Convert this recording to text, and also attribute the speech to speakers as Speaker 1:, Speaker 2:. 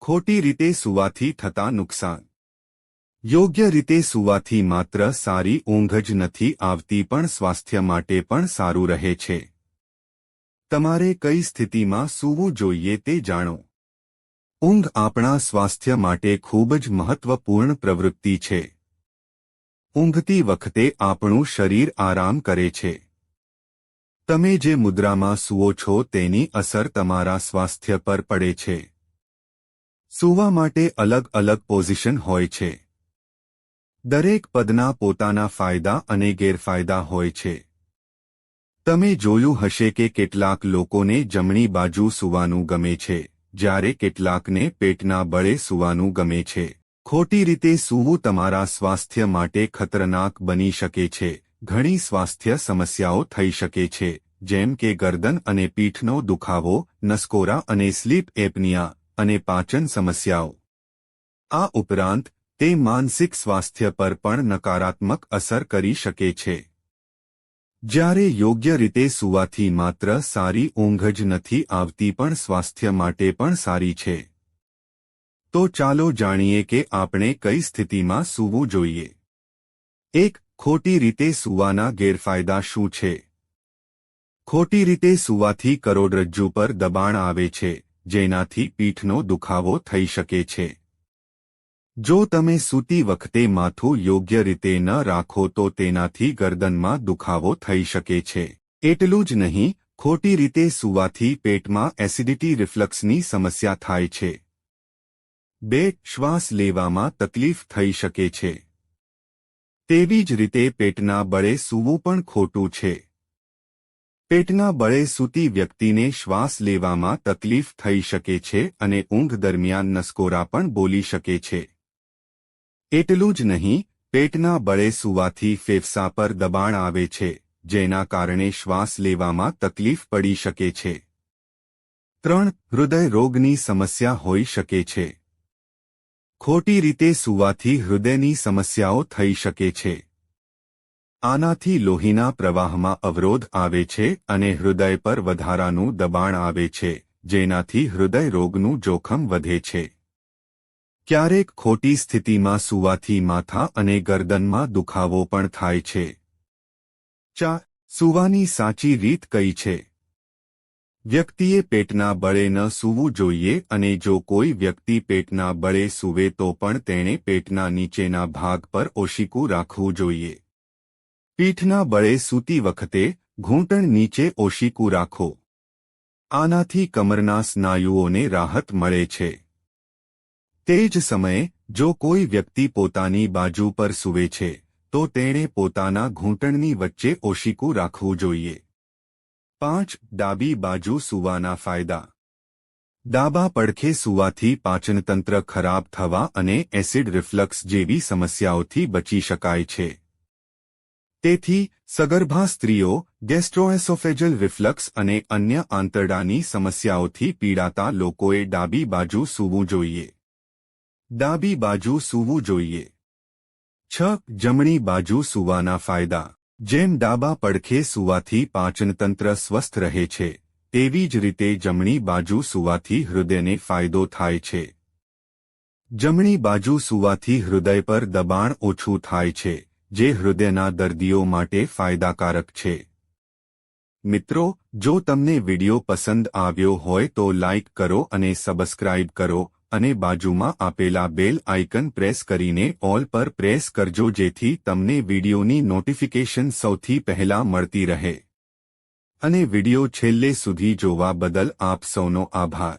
Speaker 1: ખોટી રીતે સૂવાથી થતા નુકસાન. યોગ્ય રીતે સૂવાથી માત્ર સારી ઊંઘ જ નથી આવતી પણ સ્વાસ્થ્ય માટે પણ સારું રહે છે. તમારે કઈ સ્થિતિમાં સૂવું જોઈએ તે જાણો. ઊંઘ આપણા સ્વાસ્થ્ય માટે ખૂબ જ મહત્વપૂર્ણ પ્રવૃત્તિ છે. ઊંઘતી વખતે આપણું શરીર આરામ કરે છે. તમે જે મુદ્રામાં સૂવો છો તેની અસર તમારા સ્વાસ્થ્ય પર પડે છે. સૂવા માટે અલગ અલગ પોઝિશન હોય છે. દરેક પદના પોતાના ફાયદા અને ગેરફાયદા હોય છે. તમે જોયું હશે કે કેટલાક લોકોને જમણી બાજુ સૂવાનું ગમે છે, જ્યારે કેટલાકને પેટના બળે સૂવાનું ગમે છે. ખોટી રીતે સૂવું તમારા સ્વાસ્થ્ય માટે ખતરનાક બની શકે છે. ઘણી સ્વાસ્થ્ય સમસ્યાઓ થઈ શકે છે, જેમ કે ગરદન અને પીઠનો દુખાવો, નસકોરા અને સ્લીપ એપનિયા. અને પાચન સમસ્યાઓ. આ ઉપરાંત, તે માનસિક સ્વાસ્થ્ય પર પણ નકારાત્મક અસર કરી શકે છે. જ્યારે યોગ્ય રીતે સૂવાથી માત્ર સારી ઊંઘ જ નથી આવતી પણ સ્વાસ્થ્ય માટે પણ સારી છે. તો ચાલો જાણીએ કે આપણે કઈ સ્થિતિમાં સૂવું જોઈએ. એક, ખોટી રીતે સૂવાના ગેરફાયદા શું છે? ખોટી રીતે સૂવાથી કરોડરજ્જુ પર દબાણ આવે છે. જેનાથી પીઠનો દુખાવો થઈ શકે છે. જો તમે સૂતી વખતે માથું યોગ્ય રીતે ન રાખો તો તેનાથી ગરદનમાં દુખાવો થઈ શકે છે. એટલું જ નહીં, ખોટી રીતે સૂવાથી પેટમાં એસિડિટી રિફ્લક્સની સમસ્યા થાય છે. બે, શ્વાસ લેવામાં તકલીફ થઈ શકે છે. તેવી જ રીતે પેટના બળે સૂવું પણ ખોટું છે. પેટના બળે સૂતી વ્યક્તિને શ્વાસ લેવામાં તકલીફ થઈ શકે છે અને ઊંઘ દરમિયાન નસકોરા પણ બોલી શકે છે. એટલું જ નહીં, પેટના બળે સૂવાથી ફેફસા પર દબાણ આવે છે, જેના કારણે શ્વાસ લેવામાં તકલીફ પડી શકે છે. ત્રણ, હૃદય રોગની સમસ્યા હોઈ શકે છે. ખોટી રીતે સૂવાથી હૃદયની સમસ્યાઓ થઈ શકે છે. આનાથી લોહીના પ્રવાહમાં અવરોધ આવે છે અને હૃદય પર વધારાનું દબાણ આવે છે, જેનાથી હૃદય રોગનું જોખમ વધે છે. ક્યારેક ખોટી સ્થિતિમાં સૂવાથી માથા અને ગરદનમાં દુખાવો પણ થાય છે. ચા, સૂવાની સાચી રીત કઈ છે? વ્યક્તિએ પેટના બળે ન સૂવું જોઈએ અને જો કોઈ વ્યક્તિ પેટના બળે સૂવે તો પણ તેણે પેટના નીચેના ભાગ પર ઓશિકું રાખવું જોઈએ. પીઠના બળે સૂતી વખતે ઘૂંટણ નીચે ઓશીકું રાખો. આનાથી કમરના સ્નાયુઓને રાહત મળે છે. તે જ સમયે, જો કોઈ વ્યક્તિ પોતાની બાજુ પર સૂવે છે, તો તેણે પોતાના ઘૂંટણની વચ્ચે ઓશીકું રાખવું જોઈએ. પાંચ, ડાબી બાજુ સૂવાના ફાયદા. ડાબા પડખે સૂવાથી પાચનતંત્ર ખરાબ થવા અને એસિડ રિફ્લક્સ જેવી સમસ્યાઓથી બચી શકાય છે. તેથી, સગર્ભા સ્ત્રીઓ ગેસ્ટ્રોએસોફેજલ રિફ્લક્સ અને અન્ય આંતરડાની સમસ્યાઓથી પીડાતા લોકોએ ડાબી બાજુ સૂવું જોઈએ. ડાબી બાજુ સૂવું જોઈએ. છ. જમણી બાજુ સૂવાના ફાયદા. જેમ ડાબા પડખે સૂવાથી પાચનતંત્ર સ્વસ્થ રહે છે, તેવી જ રીતે જમણી બાજુ સૂવાથી હૃદયને ફાયદો થાય છે. જમણી બાજુ સૂવાથી હૃદય પર દબાણ ઓછું થાય છે. જે હૃદયના દર્દીઓ માટે ફાયદાકારક છે. મિત્રો, જો તમને વિડિયો પસંદ આવ્યો હોય તો લાઇક કરો અને સબસ્ક્રાઇબ કરો અને બાજુમાં આપેલા બેલ આઇકન પ્રેસ કરીને ઓલ પર પ્રેસ કરજો જેથી તમને વિડિયોની નોટિફિકેશન સૌથી પહેલા મળતી રહે. અને વિડિયો છેલ્લે સુધી જોવા બદલ આપ સૌનો આભાર.